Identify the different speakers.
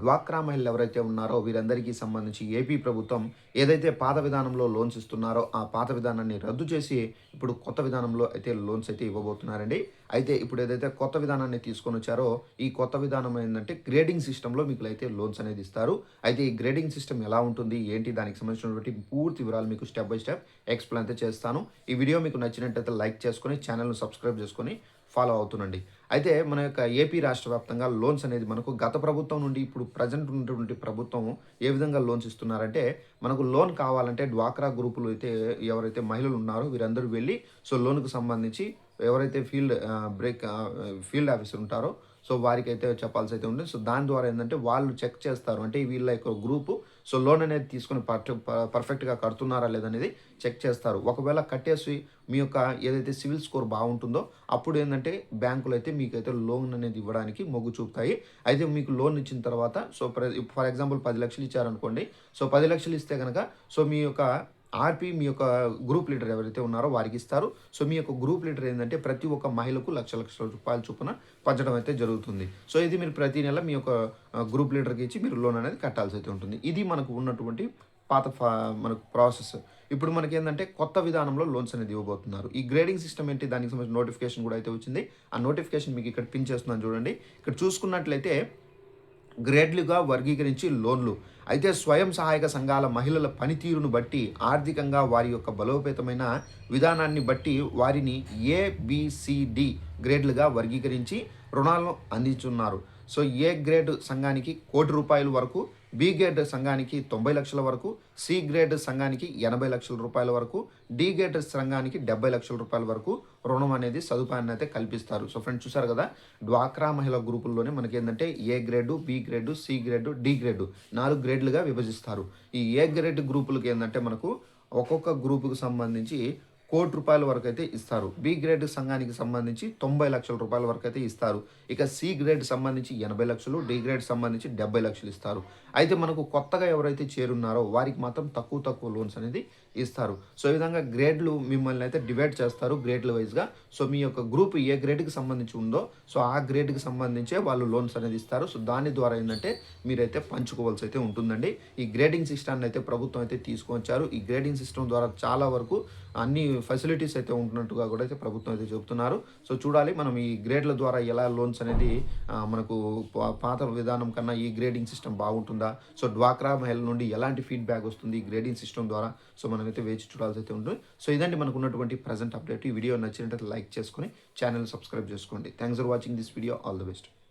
Speaker 1: డ్వాక్రా మహిళలు ఎవరైతే ఉన్నారో వీరందరికీ సంబంధించి ఏపీ ప్రభుత్వం ఏదైతే పాత విధానంలో లోన్స్ ఇస్తున్నారో ఆ పాత విధానాన్ని రద్దు చేసి ఇప్పుడు కొత్త విధానంలో అయితే లోన్స్ అయితే ఇవ్వబోతున్నారండి. అయితే ఇప్పుడు ఏదైతే కొత్త విధానాన్ని తీసుకొని వచ్చారో ఈ కొత్త విధానం ఏంటంటే గ్రేడింగ్ సిస్టంలో మీకు అయితే లోన్స్ అనేది ఇస్తారు. అయితే ఈ గ్రేడింగ్ సిస్టమ్ ఎలా ఉంటుంది ఏంటి దానికి సంబంధించినటువంటి పూర్తి వివరాలు మీకు స్టెప్ బై స్టెప్ ఎక్స్ప్లెయిన్ అయితే చేస్తాను. ఈ వీడియో మీకు నచ్చినట్టయితే లైక్ చేసుకొని ఛానల్ను సబ్స్క్రైబ్ చేసుకొని ఫాలో అవుతుండండి. అయితే మన యొక్క ఏపీ రాష్ట్ర వ్యాప్తంగా లోన్స్ అనేది మనకు గత ప్రభుత్వం నుండి ఇప్పుడు ప్రజెంట్ ఉన్నటువంటి ప్రభుత్వం ఏ విధంగా లోన్స్ ఇస్తున్నారంటే మనకు లోన్ కావాలంటే డ్వాక్రా గ్రూపులు అయితే ఎవరైతే మహిళలు ఉన్నారో వీరందరూ వెళ్ళి సో లోన్కు సంబంధించి ఎవరైతే ఫీల్డ్ బ్రేక్ ఫీల్డ్ ఆఫీసర్ ఉంటారో సో వారికి అయితే చెప్పాల్సి అయితే ఉంటుంది సో దాని ద్వారా ఏంటంటే వాళ్ళు చెక్ చేస్తారు. అంటే వీళ్ళ యొక్క గ్రూపు సో లోన్ అనేది తీసుకొని పర్ఫెక్ట్ పర్ఫెక్ట్గా కడుతున్నారా లేదనేది చెక్ చేస్తారు. ఒకవేళ కట్టేసి మీ యొక్క ఏదైతే సివిల్ స్కోర్ బాగుంటుందో అప్పుడు ఏంటంటే బ్యాంకులు అయితే మీకైతే లోన్ అనేది ఇవ్వడానికి మొగ్గు చూపుతాయి. అయితే మీకు లోన్ ఇచ్చిన తర్వాత సో ఫర్ ఎగ్జాంపుల్ పది లక్షలు ఇచ్చారనుకోండి సో పది లక్షలు ఇస్తే కనుక సో మీ యొక్క ఆర్పి మీ యొక్క గ్రూప్ లీడర్ ఎవరైతే ఉన్నారో వారికి ఇస్తారు. సో మీ యొక్క గ్రూప్ లీడర్ ఏంటంటే ప్రతి ఒక్క మహిళకు లక్ష లక్షల రూపాయల చొప్పున పంచడం అయితే జరుగుతుంది. సో ఇది మీరు ప్రతి నెల మీ యొక్క గ్రూప్ లీడర్కి ఇచ్చి మీరు లోన్ అనేది కట్టాల్సి అయితే ఉంటుంది. ఇది మనకు ఉన్నటువంటి పాత మనకు ప్రాసెస్. ఇప్పుడు మనకి ఏంటంటే కొత్త విధానంలో లోన్స్ అనేది ఇవ్వబోతున్నారు. ఈ గ్రేడింగ్ సిస్టమ్ ఏంటి? దానికి సంబంధించిన నోటిఫికేషన్ కూడా అయితే వచ్చింది. ఆ నోటిఫికేషన్ మీకు ఇక్కడ పిన్ చేస్తున్నాను చూడండి. ఇక్కడ చూసుకున్నట్లయితే గ్రేడ్లుగా వర్గీకరించి లోన్లు. అయితే స్వయం సహాయక సంఘాల మహిళల పనితీరును బట్టి ఆర్థికంగా వారి యొక్క బలోపేతమైన విధానాన్ని బట్టి వారిని ఏబిసిడి గ్రేడ్లుగా వర్గీకరించి రుణాలను అందించున్నారు. సో ఏ గ్రేడ్ సంఘానికి కోటి రూపాయల వరకు బి గ్రేడ్ సంఘానికి తొంభై లక్షల వరకు సి గ్రేడ్ సంఘానికి ఎనభై లక్షల రూపాయల వరకు డి గ్రేడ్ సంఘానికి డెబ్బై లక్షల రూపాయల వరకు రుణం అనేది సదుపాయాన్ని అయితే కల్పిస్తారు. సో ఫ్రెండ్స్ చూసారు కదా డ్వాక్రా మహిళా గ్రూపుల్లోనే మనకి ఏంటంటే A grade B grade C grade D grade నాలుగు గ్రేడ్లుగా విభజిస్తారు. ఈ ఏ గ్రేడ్ గ్రూపులకి ఏంటంటే మనకు ఒక్కొక్క గ్రూపుకు సంబంధించి కోటి రూపాయల వరకు అయితే ఇస్తారు. బి గ్రేడ్ సంఘానికి సంబంధించి తొంభై లక్షల రూపాయల వరకు అయితే ఇస్తారు. ఇక సి గ్రేడ్ సంబంధించి ఎనభై లక్షలు డి గ్రేడ్ సంబంధించి డెబ్బై లక్షలు ఇస్తారు. అయితే మనకు కొత్తగా ఎవరైతే చేరున్నారో వారికి మాత్రం తక్కువ తక్కువ లోన్స్ అనేది ఇస్తారు. సో ఈ విధంగా గ్రేడ్లు మిమ్మల్ని అయితే డివైడ్ చేస్తారు గ్రేడ్ల వైజ్గా. సో మీ యొక్క గ్రూప్ ఏ గ్రేడ్కి సంబంధించి ఉందో సో ఆ గ్రేడ్కి సంబంధించే వాళ్ళు లోన్స్ అనేది ఇస్తారు. సో దాని ద్వారా ఏంటంటే మీరైతే పంచుకోవాల్సి అయితే ఉంటుందండి. ఈ గ్రేడింగ్ సిస్టాన్ని అయితే ప్రభుత్వం అయితే తీసుకొచ్చారు. ఈ గ్రేడింగ్ సిస్టమ్ ద్వారా చాలా వరకు అన్ని ఫెసిలిటీస్ అయితే ఉంటున్నట్టుగా కూడా అయితే ప్రభుత్వం అయితే చెబుతున్నారు. సో చూడాలి మనం ఈ గ్రేడ్ల ద్వారా ఎలా లోన్స్ అనేది మనకు పాత విధానం కన్నా ఈ గ్రేడింగ్ సిస్టమ్ బాగుంటుందా? సో డ్వాక్రా మహిళ నుండి ఎలాంటి ఫీడ్బ్యాక్ వస్తుంది ఈ గ్రేడింగ్ సిస్టమ్ ద్వారా? సో మనమైతే వేచి చూడాల్సి అయితే ఉంటుంది. సో ఇదండి మనకు ఉన్నటువంటి ప్రజెంట్ అప్డేట్ ఈ వీడియో నచ్చినట్లయితే లైక్ చేసుకొని ఛానల్ సబ్స్క్రైబ్ చేసుకోండి. Thanks for watching this video all the best